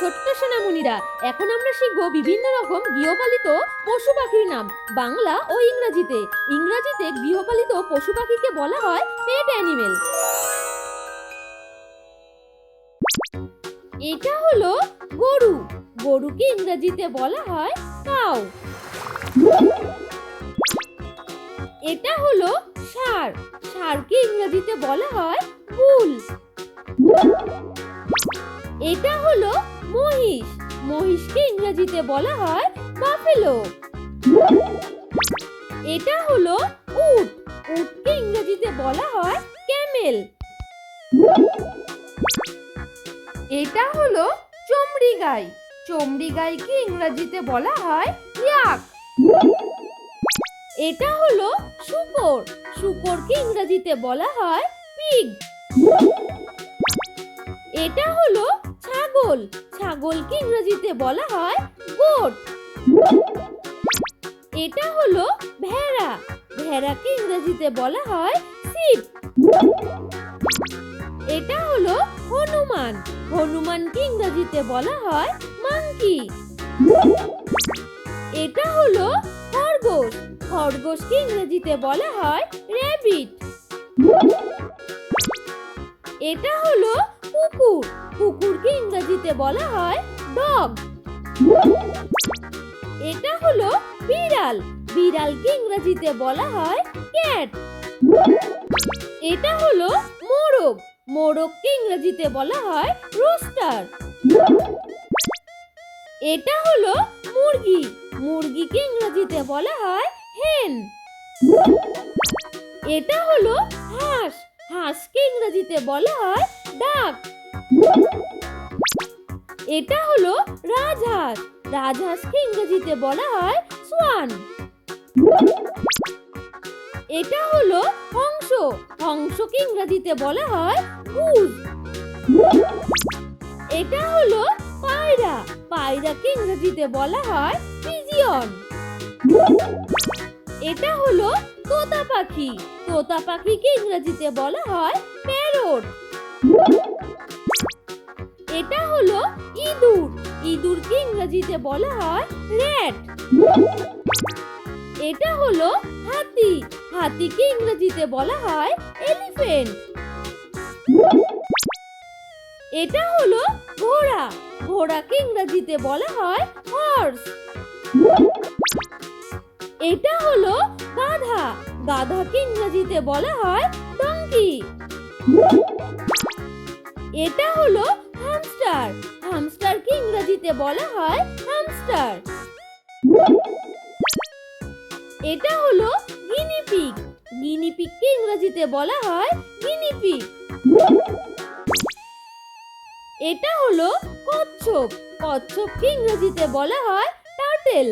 ছোট্ট সোনামণিরা। এখন আমরা শিখব বিভিন্ন রকম গৃহপালিত পশু পাখির নাম, বাংলা ও ইংরেজিতে। ইংরেজিতে গৃহপালিত পশু পাখিকে বলা হয় পেট অ্যানিমেল এটা হলো গরু। গরুকে ইংরেজিতে বলা হয় কাউ এটা হলো ষাঁড়। ষাঁড়কে ইংরেজিতে বলা হয় বুল এটা হলো মহিষ। মহিষকে ইংরেজিতে বলা হয় বাফেলো। এটা হলো উট। উটকে ইংরেজিতে বলা হয় ক্যামেল। এটা হলো চমড়ি গাই চমড়ি গাইকে ইংরেজিতে বলা হয় ইয়াক এটা হলো শুকর। শুকরকে ইংরেজিতে বলা হয় পিগ এটা হলো ছাগল। ছাগলকে ইংরেজিতে বলা হয় গোট। এটা হলো ভেড়া। ভেড়াকে ইংরেজিতে বলা হয় শিপ এটা হলো হনুমান। হনুমানকে ইংরেজিতে বলা হয় মাঙ্কি এটা হলো খরগোশ। খরগোশকে ইংরেজিতে বলা হয় র্যাবিট। এটা হলো কুকুর। কুকুরকে ইংরেজিতে বলা হয় ডগ। এটা হলো বিড়াল। বিড়ালকে ইংরেজিতে বলা হয় ক্যাট। এটা হলো মোরগ। মোরগকে ইংরেজিতে বলা হয় রোস্টার। এটা হলো মুরগি। মুরগিকে ইংরেজিতে বলা হয় হেন। এটা হলো হাঁস। হাঁসকে ইংরেজিতে বলা হয় ডাক। এটা হলো রাজহাঁস। রাজহাঁসকে ইংরেজিতে বলা হয় সোয়ান। এটা হলো হংস। হংসকে ইংরেজিতে বলা হয় গুজ এটা হলো পায়রা। পায়রাকে ইংরেজিতে বলা হয় পিজিয়ন। এটা হলো তোতা পাখি। তোতা পাখিকে ইংরেজিতে বলা হয় প্যারট। এটা হলো ইঁদুর। ইঁদুরকে ইংরেজিতে বলা হয় র্যাট এটা হলো হাতি। হাতিকে ইংরেজিতে বলা হয় এলিফ্যান্ট এটা হলো ঘোড়া। ঘোড়াকে ইংরেজিতে বলা হয় হর্স। এটা হলো গাধা। গাধাকে ইংরেজিতে বলা হয় ডঙ্কি। এটা হলো হ্যামস্টার হ্যামস্টারকে ইংরেজিতে বলা হয় হ্যামস্টার এটা হলো গিনিপিগ গিনিপিগকে ইংরেজিতে বলা হয় গিনিপিগ এটা হলো কচ্ছপ। কচ্ছপকে ইংরেজিতে বলা হয় টার্টেল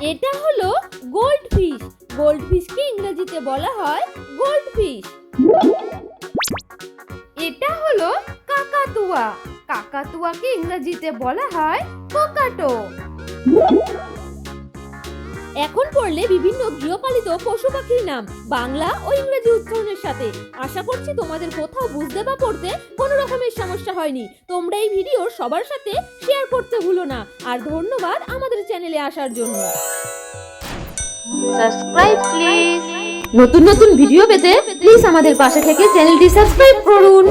এটা হলো গোল্ডফিশ গোল্ডফিশকে ইংরেজিতে বলা হয় গোল্ডফিশ কাকাতুয়া কাকাতুয়াকে ইংরেজিতে বলা হয় কোকাটো। এখন পড়লে বিভিন্ন গৃহপালিত পশু পাখির নাম বাংলা ও ইংরেজি উচ্চারণের সাথে। আশা করছি তোমাদের কোথাও বুঝতে বা পড়তে কোনো রকমের সমস্যা হয়নি। তোমরা এই ভিডিও সবার সাথে শেয়ার করতে ভুলো না। আর ধন্যবাদ আমাদের চ্যানেলে আসার জন্য। সাবস্ক্রাইব প্লিজ নতুন নতুন ভিডিও পেতে প্লিজ আমাদের পাশে থেকে চ্যানেলটি সাবস্ক্রাইব করুন।